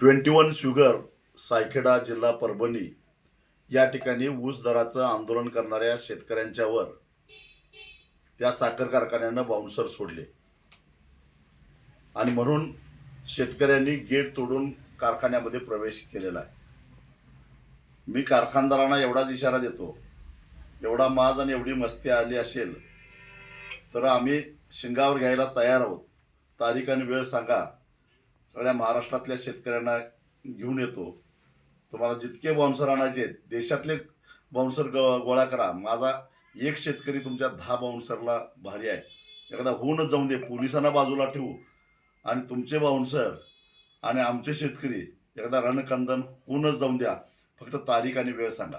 Twenty one sugar Saikheda जिल्हा परभणी या ठिकाणी ऊस दराचं आंदोलन करणाऱ्या शेतकऱ्यांच्यावर या साखर कारखान्यानं बाउन्सर सोडले. आणि म्हणून शेतकऱ्यांनी गेट तोडून कारखान्यामध्ये प्रवेश केलेला आहे. मी कारखानदारांना एवढाच इशारा देतो एवढा माज आणि एवढी मस्ती आली असेल तर आम्ही शिंगावर घ्यायला तयार आहोत. तारीख आणि वेळ सांगा. सगळ्या महाराष्ट्रातल्या शेतकऱ्यांना घेऊन येतो. तुम्हाला जितके बाउन्सर आणायचे आहेत, देशातले बाउन्सर ग गोळा करा. माझा एक शेतकरी तुमच्या दहा बाउन्सरला भारी आहे. एखादा होऊनच जाऊन दे. पोलिसांना बाजूला ठेवू. आणि तुमचे बाउन्सर आणि आमचे शेतकरी एखादा रणकंदन होऊनच जाऊन द्या. फक्त तारीख आणि वेळ सांगा.